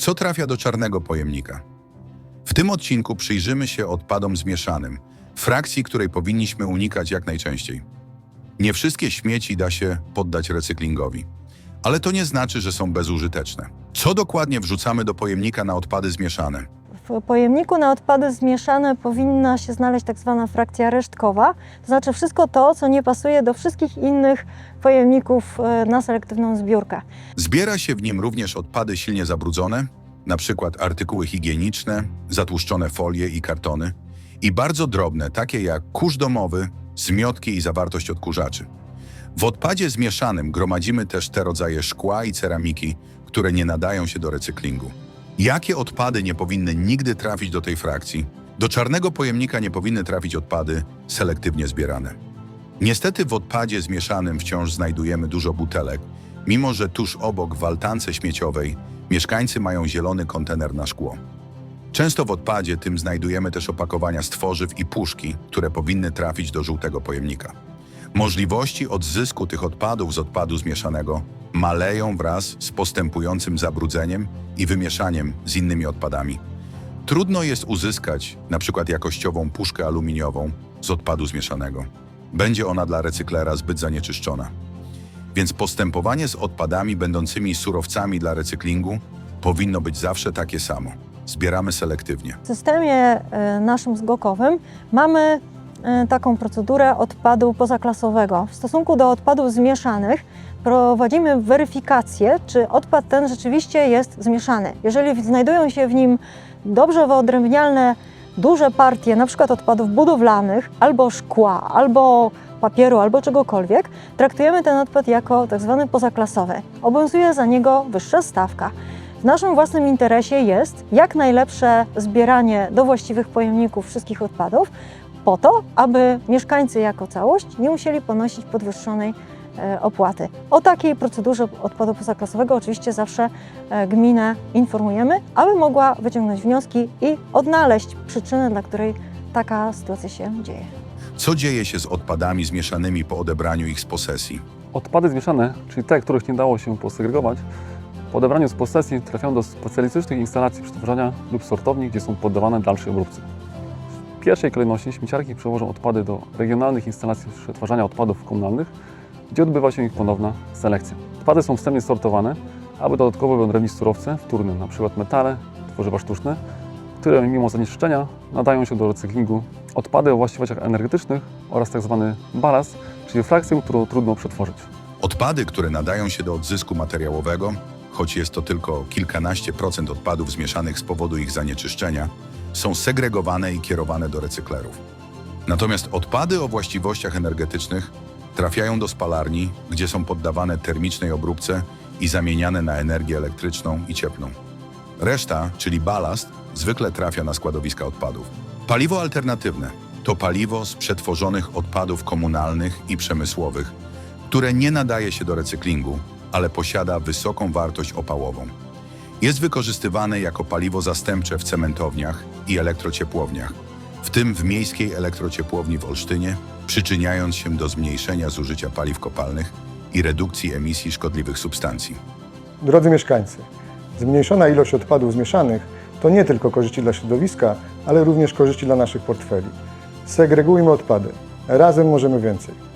Co trafia do czarnego pojemnika? W tym odcinku przyjrzymy się odpadom zmieszanym, frakcji, której powinniśmy unikać jak najczęściej. Nie wszystkie śmieci da się poddać recyklingowi, ale to nie znaczy, że są bezużyteczne. Co dokładnie wrzucamy do pojemnika na odpady zmieszane? W pojemniku na odpady zmieszane powinna się znaleźć tak zwana frakcja resztkowa, to znaczy wszystko to, co nie pasuje do wszystkich innych pojemników e, na selektywną zbiórkę. Zbiera się w nim również odpady silnie zabrudzone, na przykład artykuły higieniczne, zatłuszczone folie i kartony, i bardzo drobne, takie jak kurz domowy, zmiotki i zawartość odkurzaczy. W odpadzie zmieszanym gromadzimy też te rodzaje szkła i ceramiki, które nie nadają się do recyklingu. Jakie odpady nie powinny nigdy trafić do tej frakcji? Do czarnego pojemnika nie powinny trafić odpady selektywnie zbierane. Niestety w odpadzie zmieszanym wciąż znajdujemy dużo butelek, mimo że tuż obok w altance śmieciowej mieszkańcy mają zielony kontener na szkło. Często w odpadzie tym znajdujemy też opakowania z tworzyw i puszki, które powinny trafić do żółtego pojemnika. Możliwości odzysku tych odpadów z odpadu zmieszanego maleją wraz z postępującym zabrudzeniem i wymieszaniem z innymi odpadami. Trudno jest uzyskać przykład jakościową puszkę aluminiową z odpadu zmieszanego. Będzie ona dla recyklera zbyt zanieczyszczona. Więc postępowanie z odpadami będącymi surowcami dla recyklingu powinno być zawsze takie samo. Zbieramy selektywnie. W systemie e, naszym zgokowym mamy e, taką procedurę odpadu pozaklasowego. W stosunku do odpadów zmieszanych prowadzimy weryfikację, czy odpad ten rzeczywiście jest zmieszany. Jeżeli znajdują się w nim dobrze wyodrębnialne duże partie, na przykład odpadów budowlanych, albo szkła, albo papieru, albo czegokolwiek, traktujemy ten odpad jako tak zwany pozaklasowy. Obowiązuje za niego wyższa stawka. W naszym własnym interesie jest jak najlepsze zbieranie do właściwych pojemników wszystkich odpadów, po to, aby mieszkańcy jako całość nie musieli ponosić podwyższonej opłaty. O takiej procedurze odpadu pozaklasowego oczywiście zawsze e, gminę informujemy, aby mogła wyciągnąć wnioski i odnaleźć przyczynę, dla której taka sytuacja się dzieje. Co dzieje się z odpadami zmieszanymi po odebraniu ich z posesji? Odpady zmieszane, czyli te, których nie dało się posegregować, po odebraniu z posesji trafiają do specjalistycznych instalacji przetwarzania lub sortowni, gdzie są poddawane dalszej obróbce. W pierwszej kolejności śmieciarki przewożą odpady do regionalnych instalacji przetwarzania odpadów komunalnych, gdzie odbywa się ich ponowna selekcja. Odpady są wstępnie sortowane, aby dodatkowo wyodrębnić surowce wtórne, np. metale, tworzywa sztuczne, które mimo zanieczyszczenia nadają się do recyklingu. Odpady o właściwościach energetycznych oraz tzw. balast, czyli frakcję, którą trudno przetworzyć. Odpady, które nadają się do odzysku materiałowego, choć jest to tylko kilkanaście procent odpadów zmieszanych z powodu ich zanieczyszczenia, są segregowane i kierowane do recyklerów. Natomiast odpady o właściwościach energetycznych trafiają do spalarni, gdzie są poddawane termicznej obróbce i zamieniane na energię elektryczną i cieplną. Reszta, czyli balast, zwykle trafia na składowiska odpadów. Paliwo alternatywne to paliwo z przetworzonych odpadów komunalnych i przemysłowych, które nie nadaje się do recyklingu, ale posiada wysoką wartość opałową. Jest wykorzystywane jako paliwo zastępcze w cementowniach i elektrociepłowniach, w tym w miejskiej elektrociepłowni w Olsztynie, przyczyniając się do zmniejszenia zużycia paliw kopalnych i redukcji emisji szkodliwych substancji. Drodzy mieszkańcy, zmniejszona ilość odpadów zmieszanych to nie tylko korzyści dla środowiska, ale również korzyści dla naszych portfeli. Segregujmy odpady. Razem możemy więcej.